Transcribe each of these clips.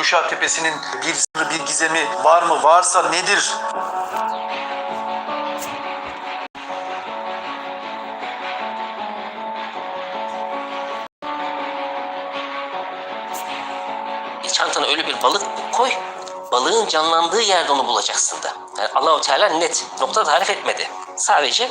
Yuşa Tepesi'nin bir bir gizemi var mı? Varsa nedir? Çantana öyle bir balık koy. Balığın canlandığı yerde onu bulacaksın da. Yani Allahu Teala net nokta tarif etmedi. Sadece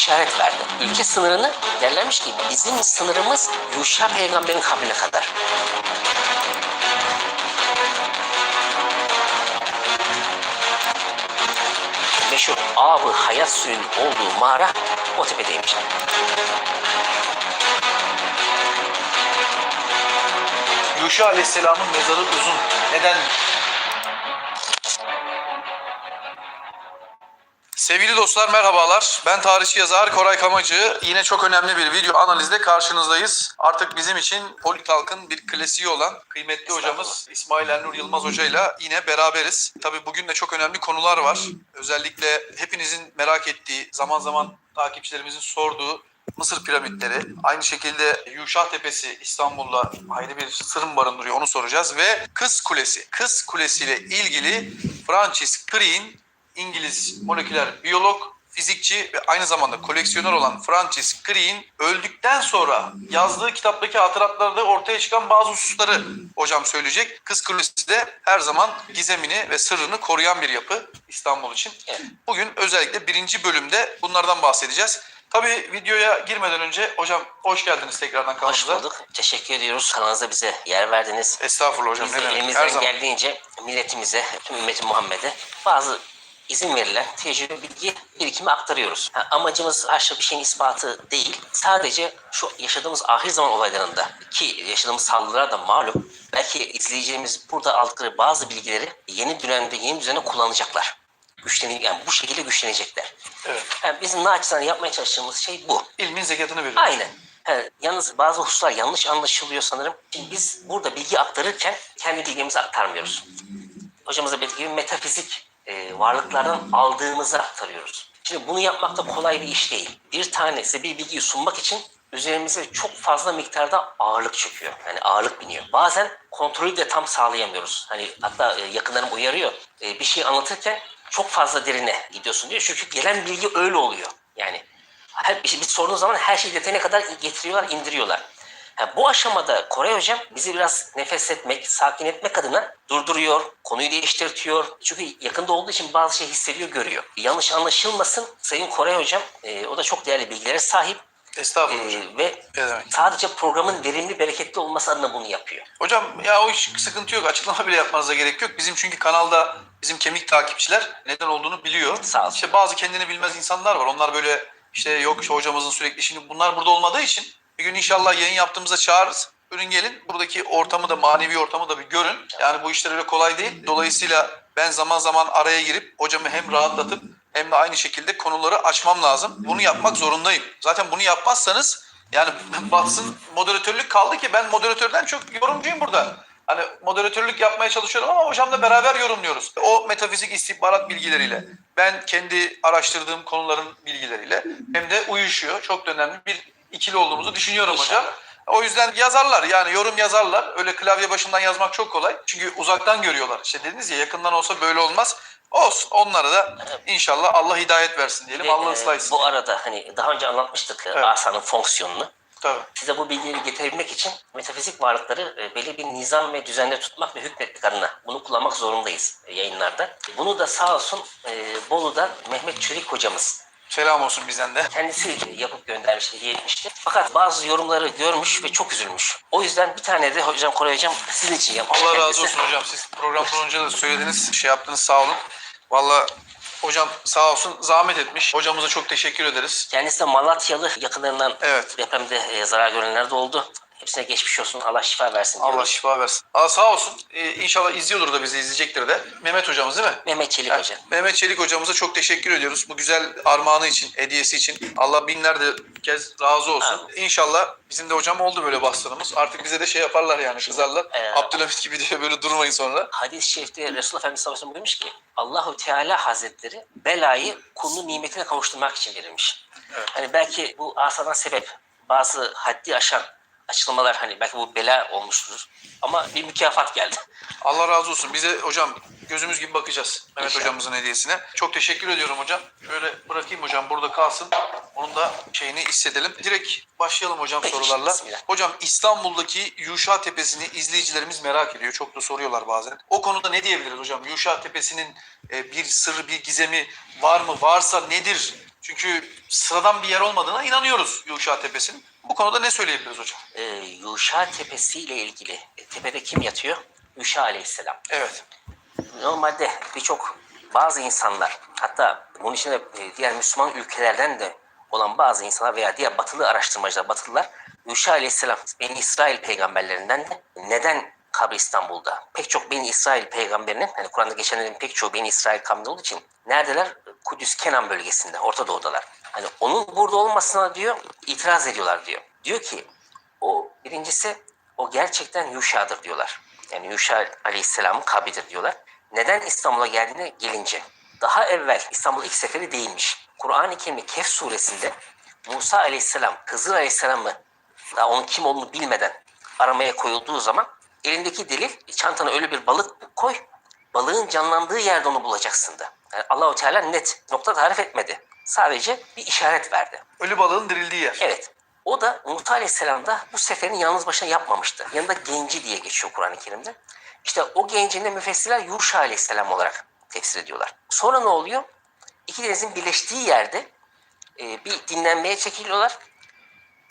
işaret verdi. Ülke sınırını derlermiş ki bizim sınırımız Yuşa peygamberin kabrine kadar. meşhur Abı Hayat suyunun olduğu mağara o tepedeymiş. Yuşa Aleyhisselam'ın mezarı uzun. Neden? Sevgili dostlar merhabalar. Ben tarihçi yazar Koray Kamacı. Yine çok önemli bir video analizde karşınızdayız. Artık bizim için Politalk'ın bir klasiği olan kıymetli hocamız İsmail Ernur Yılmaz Hoca ile yine beraberiz. Tabii bugün de çok önemli konular var. Özellikle hepinizin merak ettiği, zaman zaman takipçilerimizin sorduğu Mısır piramitleri, aynı şekilde Yuşa Tepesi İstanbul'da ayrı bir sır mı barındırıyor onu soracağız ve Kız Kulesi. Kız Kulesi ile ilgili Francis Crick'in İngiliz moleküler biyolog, fizikçi ve aynı zamanda koleksiyoner olan Francis Crick'in öldükten sonra yazdığı kitaptaki hatıratlarda ortaya çıkan bazı hususları hocam söyleyecek. Kız Kulesi de her zaman gizemini ve sırrını koruyan bir yapı İstanbul için. Bugün özellikle birinci bölümde bunlardan bahsedeceğiz. Tabii videoya girmeden önce hocam hoş geldiniz tekrardan Hoş kanalımıza. bulduk. Teşekkür ediyoruz. Kanalınızda bize yer verdiniz. Estağfurullah hocam Biz de elimizden geldiğince milletimize, tüm ümmeti Muhammed'e bazı izin verilen tecrübe, bilgi birikimi aktarıyoruz. Ha, amacımız aşağı bir şeyin ispatı değil. Sadece şu yaşadığımız ahir zaman olaylarında ki yaşadığımız saldırılar da malum. Belki izleyicilerimiz burada aldıkları bazı bilgileri yeni dönemde, yeni düzene kullanacaklar. Güçlenecek, yani bu şekilde güçlenecekler. Evet. Yani bizim naçizane yapmaya çalıştığımız şey bu. İlmin zekatını veriyoruz. Aynen. He, yalnız bazı hususlar yanlış anlaşılıyor sanırım. Şimdi biz burada bilgi aktarırken kendi bilgimizi aktarmıyoruz. Hocamız da belirttiği gibi metafizik e, varlıklardan aldığımızı aktarıyoruz. Şimdi bunu yapmak da kolay bir iş değil. Bir tanesi bir bilgiyi sunmak için üzerimize çok fazla miktarda ağırlık çöküyor. Yani ağırlık biniyor. Bazen kontrolü de tam sağlayamıyoruz. Hani hatta e, yakınlarım uyarıyor. E, bir şey anlatırken çok fazla derine gidiyorsun diyor. Çünkü gelen bilgi öyle oluyor. Yani her bir, şey, bir sorduğun zaman her şeyi detayına kadar getiriyorlar, indiriyorlar. Ha, bu aşamada Koray Hocam bizi biraz nefes etmek, sakin etmek adına durduruyor, konuyu değiştirtiyor. Çünkü yakında olduğu için bazı şey hissediyor, görüyor. Yanlış anlaşılmasın Sayın Koray Hocam, e, o da çok değerli bilgilere sahip. Estağfurullah E, hocam. ve sadece programın verimli, bereketli olması adına bunu yapıyor. Hocam ya o iş sıkıntı yok. Açıklama bile yapmanıza gerek yok. Bizim çünkü kanalda bizim kemik takipçiler neden olduğunu biliyor. Sağ olsun. İşte bazı kendini bilmez insanlar var. Onlar böyle işte yok işte hocamızın sürekli şimdi bunlar burada olmadığı için bir gün inşallah yayın yaptığımızda çağırırız. Buyurun gelin. Buradaki ortamı da manevi ortamı da bir görün. Yani bu işler öyle kolay değil. Dolayısıyla ben zaman zaman araya girip hocamı hem rahatlatıp hem de aynı şekilde konuları açmam lazım. Bunu yapmak zorundayım. Zaten bunu yapmazsanız yani basın moderatörlük kaldı ki ben moderatörden çok yorumcuyum burada. Hani moderatörlük yapmaya çalışıyorum ama hocamla beraber yorumluyoruz. O metafizik istihbarat bilgileriyle, ben kendi araştırdığım konuların bilgileriyle hem de uyuşuyor. Çok önemli bir ikili olduğumuzu düşünüyorum hocam. O yüzden yazarlar yani yorum yazarlar. Öyle klavye başından yazmak çok kolay. Çünkü uzaktan görüyorlar. İşte dediniz ya yakından olsa böyle olmaz. Olsun onlara da inşallah Allah hidayet versin diyelim. Ve, Allah e, ıslah etsin. bu arada hani daha önce anlatmıştık Evet. asanın fonksiyonunu. Tabii. Size bu bilgileri getirebilmek için metafizik varlıkları e, belli bir nizam ve düzenle tutmak ve hükmetmek adına bunu kullanmak zorundayız e, yayınlarda. Bunu da sağ olsun Bolu'dan Mehmet Çelik hocamız Selam olsun bizden de. kendisi yapıp göndermiş, hediye etmişti. Fakat bazı yorumları görmüş ve çok üzülmüş. O yüzden bir tane de hocam Koray hocam sizin için yapmış Allah razı kendisi. olsun hocam. Siz programdan önce de söylediniz, şey yaptınız sağ olun. Valla hocam sağ olsun zahmet etmiş. Hocamıza çok teşekkür ederiz. Kendisi de Malatyalı yakınlarından Evet. depremde e, zarar görenler de oldu. Hepsine geçmiş olsun. Allah şifa versin. Allah şifa versin. Aa, sağ olsun. Ee, inşallah izliyordur da bizi izleyecektir de. Mehmet hocamız değil mi? Mehmet Çelik Yani Hoca. Mehmet Çelik hocamıza çok teşekkür ediyoruz. Bu güzel armağanı için, hediyesi için. Allah binlerce kez razı olsun. İnşallah bizim de hocam oldu böyle bastığımız. Artık bize de şey yaparlar yani kızarlar. Ee, Abdülhamit gibi diye böyle durmayın sonra. Hadis-i şerifte Resulullah Efendimiz sallallahu aleyhi ve sellem buyurmuş ki Allahu Teala Hazretleri belayı kulunu nimetine kavuşturmak için verilmiş. Evet. Hani belki bu asadan sebep bazı haddi aşan açıklamalar hani belki bu bela olmuştur ama bir mükafat geldi. Allah razı olsun. Bize hocam gözümüz gibi bakacağız Mehmet İnşallah. hocamızın hediyesine. Çok teşekkür ediyorum hocam. Şöyle bırakayım hocam burada kalsın. Onun da şeyini hissedelim. Direkt başlayalım hocam Peki, sorularla. bismillah. Hocam İstanbul'daki Yuşa Tepesi'ni izleyicilerimiz merak ediyor. Çok da soruyorlar bazen. O konuda ne diyebiliriz hocam? Yuşa Tepesi'nin e, bir sırrı, bir gizemi var mı? Varsa nedir? Çünkü sıradan bir yer olmadığına inanıyoruz Yuşa Tepesi'nin. Bu konuda ne söyleyebiliriz hocam? Ee, Yuşa Tepesi ile ilgili e, tepede kim yatıyor? Yuşa Aleyhisselam. Evet. Normalde birçok bazı insanlar hatta bunun içinde e, diğer Müslüman ülkelerden de olan bazı insanlar veya diğer batılı araştırmacılar, batılılar Yuşa Aleyhisselam Beni İsrail peygamberlerinden de neden kabri İstanbul'da? Pek çok Beni İsrail peygamberinin, hani Kur'an'da geçenlerin pek çoğu Beni İsrail kabrinde olduğu için neredeler? Kudüs Kenan bölgesinde, Orta Doğu'dalar. Hani onun burada olmasına diyor, itiraz ediyorlar diyor. Diyor ki o birincisi o gerçekten Yuşa'dır diyorlar. Yani Yuşa Aleyhisselam'ın kabridir diyorlar. Neden İstanbul'a geldiğine gelince. Daha evvel İstanbul ilk seferi değilmiş. Kur'an-ı Kerim'in Kehf suresinde Musa Aleyhisselam, Hızır Aleyhisselam'ı daha onun kim olduğunu bilmeden aramaya koyulduğu zaman elindeki delil çantana öyle bir balık koy. Balığın canlandığı yerde onu bulacaksın da. Yani Allahu Teala net nokta tarif etmedi. Sadece bir işaret verdi. Ölü balığın dirildiği yer. Evet. O da Musa Aleyhisselam da bu seferin yalnız başına yapmamıştı. Yanında genci diye geçiyor Kur'an-ı Kerim'de. İşte o gencin de müfessirler Yuşa Aleyhisselam olarak tefsir ediyorlar. Sonra ne oluyor? İki denizin birleştiği yerde e, bir dinlenmeye çekiliyorlar.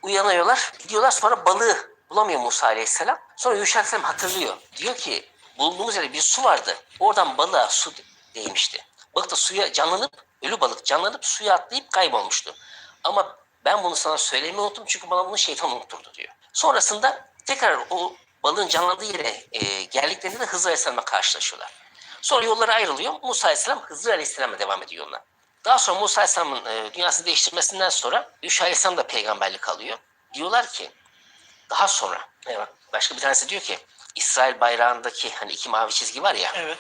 Uyanıyorlar. Gidiyorlar sonra balığı bulamıyor Musa Aleyhisselam. Sonra Yuşa Aleyhisselam hatırlıyor. Diyor ki bulunduğumuz yerde bir su vardı. Oradan balığa su değmişti. Balık da suya canlanıp, ölü balık canlanıp suya atlayıp kaybolmuştu. Ama ben bunu sana söylemeyi unuttum çünkü bana bunu şeytan unutturdu diyor. Sonrasında tekrar o balığın canlandığı yere e, geldiklerinde de Hızır Aleyhisselam'la karşılaşıyorlar. Sonra yolları ayrılıyor. Musa Aleyhisselam Hızır Aleyhisselam'la devam ediyor yoluna. Daha sonra Musa Aleyhisselam'ın e, dünyasını değiştirmesinden sonra Yuşa Aleyhisselam da peygamberlik alıyor. Diyorlar ki daha sonra bak, başka bir tanesi diyor ki İsrail bayrağındaki hani iki mavi çizgi var ya Evet.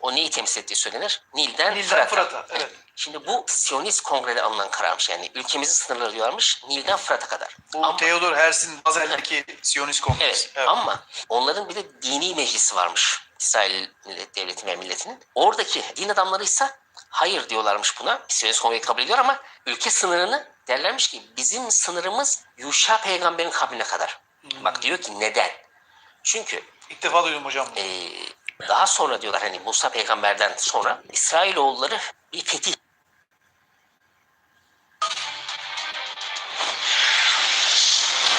O neyi temsil ettiği söylenir? Nil'den, Nil'den Fırat'a. Fırat'a, evet. Şimdi bu Siyonist kongrede alınan kararmış. Yani ülkemizin sınırları diyorlarmış Nil'den Fırat'a kadar. Bu Ama- Theodor Herzl'in Bazel'deki Siyonist Kongresi. Evet. Ama onların bir de dini meclisi varmış. İsrail millet, devleti ve milletinin. Oradaki din adamları ise hayır diyorlarmış buna. Siyonist kongreyi kabul ediyor ama ülke sınırını derlermiş ki bizim sınırımız Yuşa peygamberin kabrine kadar. Bak diyor ki neden? Çünkü İlk defa duydum hocam. bunu. Daha sonra diyorlar hani Musa peygamberden sonra İsrailoğulları bir fetih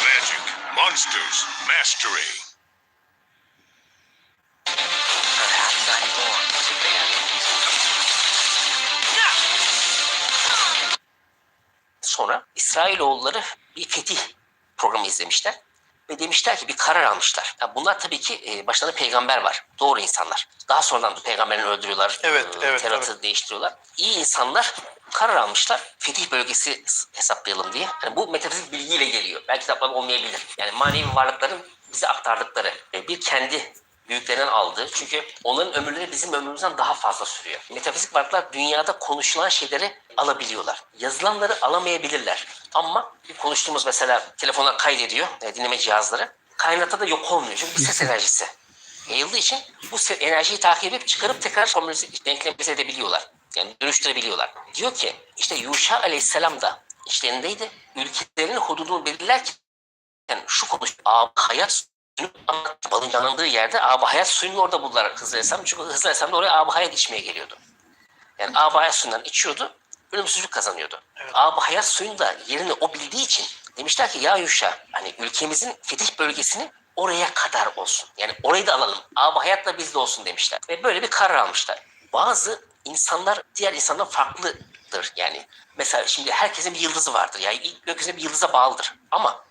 Magic, monsters, mastery. sonra İsrailoğulları bir fetih programı izlemişler. Ve demişler ki bir karar almışlar. Ya bunlar tabii ki e, başlarında peygamber var. Doğru insanlar. Daha sonradan peygamberini öldürüyorlar. Evet, e, evet, Terat'ı değiştiriyorlar. İyi insanlar karar almışlar. Fetih bölgesi hesaplayalım diye. Yani bu metafizik bilgiyle geliyor. Belki kitaplarda olmayabilir. Yani manevi varlıkların bize aktardıkları. e, bir kendi büyüklerinden aldığı. Çünkü onların ömürleri bizim ömrümüzden daha fazla sürüyor. Metafizik varlıklar dünyada konuşulan şeyleri alabiliyorlar. Yazılanları alamayabilirler. Ama konuştuğumuz mesela telefonlar kaydediyor e, dinleme cihazları. Kainatta da yok olmuyor. Çünkü bir ses enerjisi yayıldığı için bu enerjiyi takip edip çıkarıp tekrar formülize, denklemize edebiliyorlar. Yani dönüştürebiliyorlar. Diyor ki işte Yuşa aleyhisselam da işlerindeydi. Ülkelerinin hududunu belirlerken şu konuş ab hayat. Balın canlandığı yerde ab hayat suyunu orada buldular Hızır Aleyhisselam. Çünkü Hızır Aleyhisselam da oraya ab hayat içmeye geliyordu. Yani ab hayat suyundan içiyordu. Ölümsüzlük kazanıyordu. Evet. Ab hayat suyunu da yerini o bildiği için demişler ki ya Yuşa hani ülkemizin fetih bölgesini oraya kadar olsun. Yani orayı da alalım. Ab hayat da bizde olsun demişler. Ve böyle bir karar almışlar. Bazı insanlar diğer insandan farklıdır yani. Mesela şimdi herkesin bir yıldızı vardır. Yani gökyüzünde bir yıldıza bağlıdır. Ama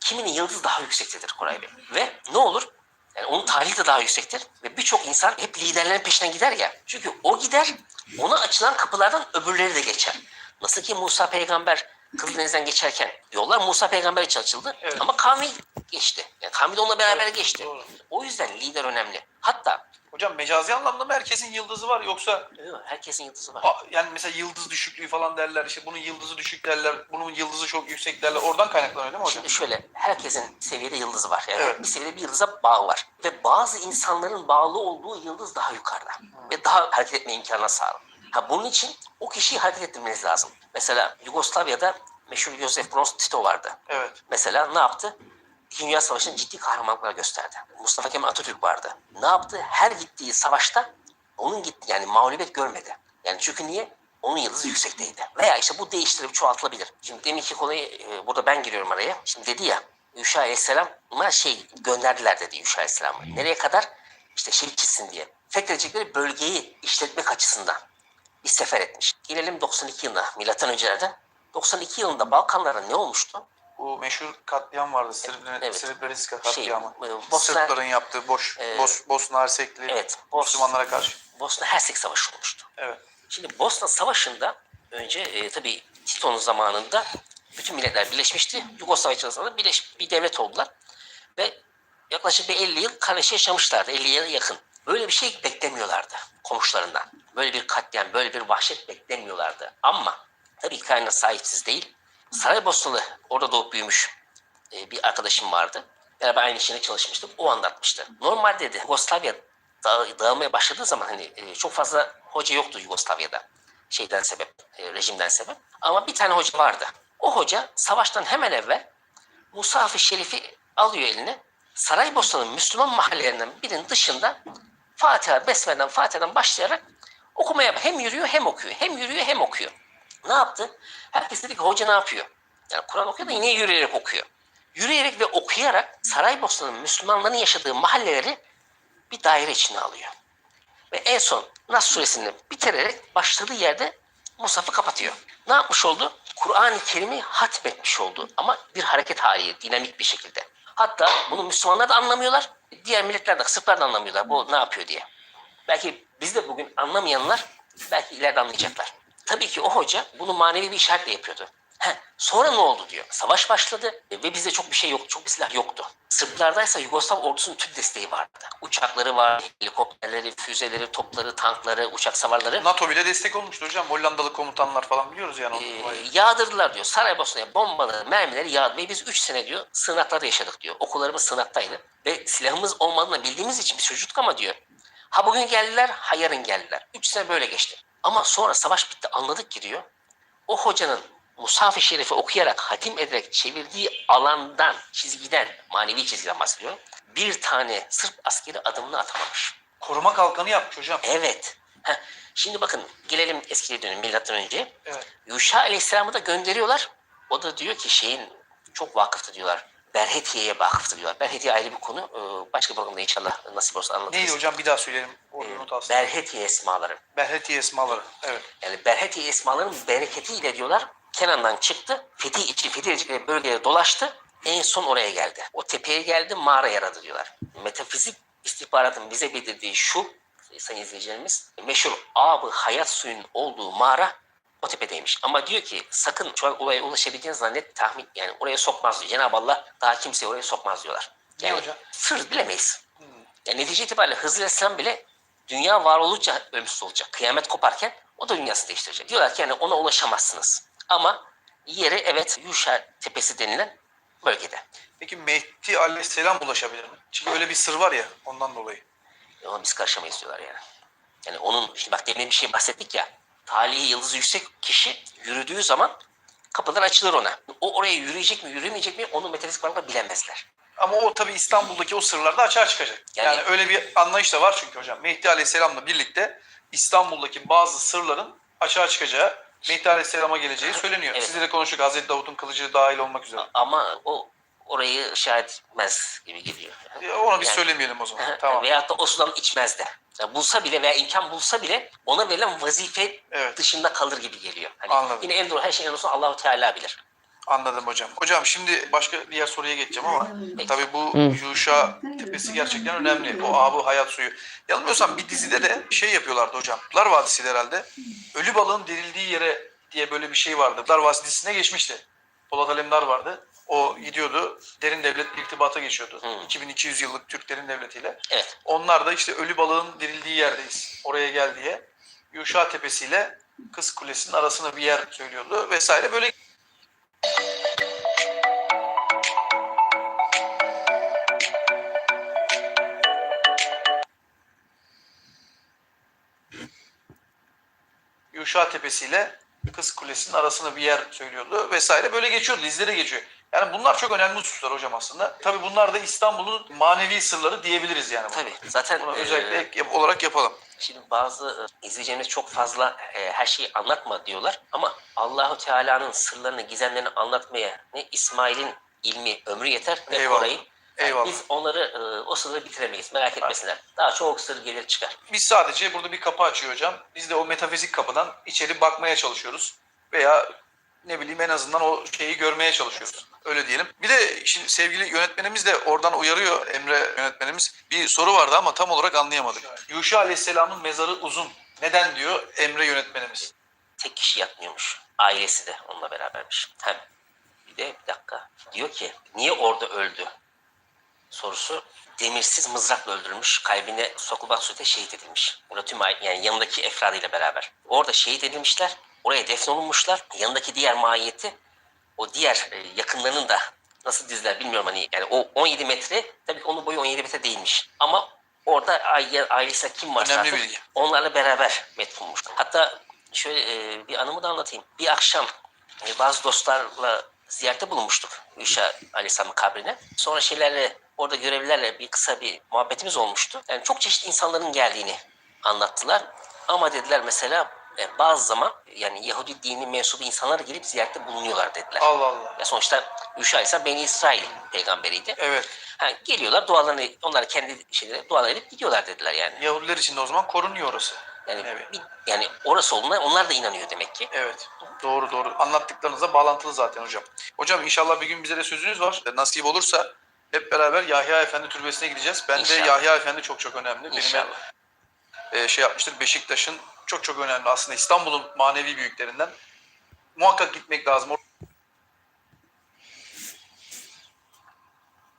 kiminin yıldızı daha yüksektedir Koray Bey. Ve ne olur? Yani onun tarihi de daha yüksektir. Ve birçok insan hep liderlerin peşinden gider ya. Çünkü o gider, ona açılan kapılardan öbürleri de geçer. Nasıl ki Musa peygamber Kızıldeniz'den geçerken yollar Musa peygamber için açıldı. Evet. Ama kavmi geçti. Yani kavmi de onunla beraber geçti. doğru. O yüzden lider önemli. Hatta Hocam mecazi anlamda mı herkesin yıldızı var yoksa herkesin yıldızı var. yani mesela yıldız düşüklüğü falan derler işte bunun yıldızı düşük derler bunun yıldızı çok yüksek derler oradan kaynaklanıyor değil mi hocam? Şimdi şöyle, herkesin seviyede yıldızı var. Yani Evet. bir seviyede bir yıldıza bağı var. Ve bazı insanların bağlı olduğu yıldız daha yukarıda. Ve daha hareket etme imkanına sahip. Ha, bunun için o kişiyi hareket ettirmeniz lazım. Mesela Yugoslavya'da meşhur Josef Broz Tito vardı. Evet. Mesela ne yaptı? İkinci Dünya Savaşı'nda ciddi kahramanlıklar gösterdi. Mustafa Kemal Atatürk vardı. Ne yaptı? Her gittiği savaşta onun gitti yani mağlubiyet görmedi. Yani çünkü niye? Onun yıldızı yüksekteydi. Veya işte bu değiştirip çoğaltılabilir. Şimdi deminki konuyu e, burada ben giriyorum araya. Şimdi dedi ya Yuşa Aleyhisselam'a şey gönderdiler dedi Yuşa Aleyhisselam'a. Nereye kadar? İşte şey çizsin diye. Fethedecekleri bölgeyi işletmek açısından bir sefer etmiş. Gelelim 92 yılına milattan öncelerden. 92 yılında Balkanlarda ne olmuştu? Bu meşhur katliam vardı Srebren Evet. Srebrenica Şey, katliamı. e, Bosna- Sırpların yaptığı boş, E, Bos, Bosna Hersekli Evet, Bos- Müslümanlara karşı. Bosna Hersek Savaşı olmuştu. Evet. Şimdi Bosna Savaşı'nda önce e, tabii Tito'nun zamanında bütün milletler birleşmişti. Yugoslavya içerisinde birleş, bir devlet oldular. Ve yaklaşık bir 50 yıl kardeş yaşamışlardı. 50 yıla yakın. Böyle bir şey beklemiyorlardı komşularından. Böyle bir katliam, böyle bir vahşet beklemiyorlardı. Ama tabii hikayenin sahipsiz değil. Saraybosnalı orada doğup büyümüş e, bir arkadaşım vardı. Beraber aynı işine çalışmıştık. O anlatmıştı. Normalde de Yugoslavya dağı- dağılmaya başladığı zaman hani e, çok fazla hoca yoktu Yugoslavya'da. Şeyden sebep, e, rejimden sebep. Ama bir tane hoca vardı. O hoca savaştan hemen evvel Musaf-ı Şerif'i alıyor eline. Saraybosna'nın Müslüman mahallelerinden birinin dışında Fatiha, Besmele'den, Fatiha'dan başlayarak okumaya hem yürüyor hem okuyor. Hem yürüyor hem okuyor. Ne yaptı? Herkes dedi ki hoca ne yapıyor? Yani Kur'an okuyor da yine yürüyerek okuyor. Yürüyerek ve okuyarak Saraybosna'nın Müslümanların yaşadığı mahalleleri bir daire içine alıyor. Ve en son Nas suresini bitirerek başladığı yerde Musaf'ı kapatıyor. Ne yapmış oldu? Kur'an-ı Kerim'i hatmetmiş oldu. Ama bir hareket hali, dinamik bir şekilde. Hatta bunu Müslümanlar da anlamıyorlar. Diğer milletler de, Sırplar da anlamıyorlar. Bu ne yapıyor diye. Belki biz de bugün anlamayanlar belki ileride anlayacaklar. Tabii ki o hoca bunu manevi bir işaretle yapıyordu. Heh, sonra ne oldu diyor. Savaş başladı ve bizde çok bir şey yok, çok bir silah yoktu. Sırplardaysa Yugoslav ordusunun tüm desteği vardı. Uçakları var, helikopterleri, füzeleri, topları, tankları, uçak savarları. NATO bile destek olmuştu hocam. Hollandalı komutanlar falan biliyoruz yani. Ee, yağdırdılar diyor. Saraybosna'ya bombaları, mermileri yağdı. Ve biz 3 sene diyor sığınaklarda yaşadık diyor. Okullarımız sığınaktaydı. Ve silahımız olmadığını bildiğimiz için biz çocuktuk ama diyor. Ha bugün geldiler, ha yarın geldiler. 3 sene böyle geçti. Ama sonra savaş bitti anladık ki diyor. O hocanın Musaf-ı Şerif'i okuyarak, hatim ederek çevirdiği alandan, çizgiden, manevi çizgiden bahsediyorum. Bir tane Sırp askeri adımını atamamış. Koruma kalkanı yapmış hocam. Evet. Heh, Şimdi bakın gelelim eskiye dönün milattan önce. Evet. Yuşa Aleyhisselam'ı da gönderiyorlar. O da diyor ki şeyin çok vakıftı diyorlar. Berhetiye'ye vakıftı diyorlar. Berhetiye ayrı bir konu. Ee, Başka programda inşallah nasip olsa anlatırız. Neydi hocam bir daha söyleyelim. Ee. Berhetiye esmaları. Berhetiye esmaları. Evet. Yani Berhetiye esmaların bereketiyle diyorlar. Kenan'dan çıktı. Fethi için Fethi edecekleri bölgeye dolaştı. En son oraya geldi. O tepeye geldi mağara yaradı diyorlar. Metafizik istihbaratın bize bildirdiği şu sayın izleyicilerimiz meşhur abı hayat suyun olduğu mağara o tepedeymiş. Ama diyor ki sakın şu an olaya ulaşabileceğiniz zannet tahmin yani oraya sokmaz diyor. Cenab-ı Allah daha kimseyi oraya sokmaz diyorlar. Yani hocam? sır bilemeyiz. Yani netice itibariyle Hızır Aleyhisselam bile dünya var olunca ölümsüz olacak. Kıyamet koparken o da dünyasını değiştirecek. Diyorlar ki yani ona ulaşamazsınız. Ama yeri evet Yuşa Tepesi denilen bölgede. Peki Mehdi aleyhisselam ulaşabilir mi? Çünkü öyle bir sır var ya ondan dolayı. Ama biz karışamayız diyorlar yani. Yani onun, şimdi bak demin bir şey bahsettik ya. Talihi yıldızı yüksek kişi yürüdüğü zaman kapılar açılır ona. O oraya yürüyecek mi yürümeyecek mi onu metafizik olarak bilemezler. Ama o tabii İstanbul'daki o sırlar da açığa çıkacak. Yani, Yani- öyle bir anlayış da var çünkü hocam. Mehdi Aleyhisselam'la birlikte İstanbul'daki bazı sırların açığa çıkacağı, Mehdi Aleyhisselam'a geleceği söyleniyor. Evet. Sizle de konuştuk Hazreti Davut'un kılıcı dahil olmak üzere. Ama o orayı işaret etmez gibi geliyor. Ya Onu biz Yani- söylemeyelim o zaman. tamam. Veyahut da o sudan içmez de. Yani bulsa bile veya imkan bulsa bile ona verilen vazife Evet. dışında kalır gibi geliyor. Hani Anladım. Yine en doğru her şeyin en doğrusunu Allahu Teala bilir. Anladım hocam. Hocam şimdi başka diğer soruya geçeceğim ama tabii bu Yuşa Tepesi gerçekten önemli. O Abu Hayat Suyu. Yanılmıyorsam bir dizide de şey yapıyorlardı hocam. Lar Vadisi herhalde. Ölü balığın dirildiği yere diye böyle bir şey vardı. Lar Vadisi dizisine geçmişti. Polat Alemdar vardı. O gidiyordu. Derin devlet irtibata geçiyordu. 2200 yıllık Türk derin devletiyle. Evet. Onlar da işte ölü balığın dirildiği yerdeyiz. Oraya gel diye. Yuşa Tepesi ile Kız Kulesi'nin arasında bir yer söylüyordu vesaire. Böyle Yuşa Tepesi ile Kız Kulesi'nin arasında bir yer söylüyordu vesaire. Böyle geçiyordu, dizilere geçiyor. Yani bunlar çok önemli hususlar hocam aslında. Tabii bunlar da İstanbul'un manevi sırları diyebiliriz yani. Tabii. Zaten Bunu e, özellikle ek yap- olarak yapalım. Şimdi bazı e, izleyicilerimiz çok fazla e, her şeyi anlatma diyorlar ama Allahu Teala'nın sırlarını, gizemlerini anlatmaya ne İsmail'in ilmi ömrü yeter ne Eyvallah. Koray'ın. Yani Eyvallah. biz onları e, o sırları bitiremeyiz. Merak etmesinler. Daha çok sır gelir çıkar. Biz sadece burada bir kapı açıyor hocam. Biz de o metafizik kapıdan içeri bakmaya çalışıyoruz. Veya ne bileyim en azından o şeyi görmeye çalışıyoruz. Öyle diyelim. Bir de şimdi sevgili yönetmenimiz de oradan uyarıyor Emre yönetmenimiz. Bir soru vardı ama tam olarak anlayamadık. Yuşa Aleyhisselam'ın mezarı uzun. Neden diyor Emre yönetmenimiz. Tek kişi yatmıyormuş. Ailesi de onunla berabermiş. Hem bir de bir dakika. Diyor ki niye orada öldü? Sorusu demirsiz mızrakla öldürülmüş. Kalbine sokubat sute şehit edilmiş. Burada tüm yani yanındaki efradıyla beraber. Orada şehit edilmişler. Oraya defnolunmuşlar. Yanındaki diğer mahiyeti o diğer e, yakınlarının da nasıl diziler bilmiyorum hani yani o 17 metre tabii ki onun boyu 17 metre değilmiş. Ama orada aile, ailesi kim varsa Önemli artık bilgi. onlarla beraber metfulmuş. Hatta şöyle e, bir anımı da anlatayım. Bir akşam e, bazı dostlarla ziyarette bulunmuştuk Yuşa Aleyhisselam'ın kabrine. Sonra şeylerle orada görevlilerle bir kısa bir muhabbetimiz olmuştu. Yani çok çeşitli insanların geldiğini anlattılar. Ama dediler mesela e, bazı zaman yani Yahudi dini mensubu insanlar gelip ziyarette bulunuyorlar dediler. Allah Allah. Ya sonuçta Yuşa Aleyhisselam Beni İsrail peygamberiydi. Evet. Ha, geliyorlar dualarını, onlar kendi şeyleri dualar edip gidiyorlar dediler yani. Yahudiler için de o zaman korunuyor orası. Yani, Evet. bir, yani orası olduğuna onlar da inanıyor demek ki. Evet. Doğru doğru. Anlattıklarınızla bağlantılı zaten hocam. Hocam inşallah bir gün bize de sözünüz var. Nasip olursa hep beraber Yahya Efendi Türbesi'ne gideceğiz. Ben de İnşallah. Yahya Efendi çok çok önemli. Benim İnşallah. e, şey yapmıştır. Beşiktaş'ın çok çok önemli aslında İstanbul'un manevi büyüklerinden. Muhakkak gitmek lazım.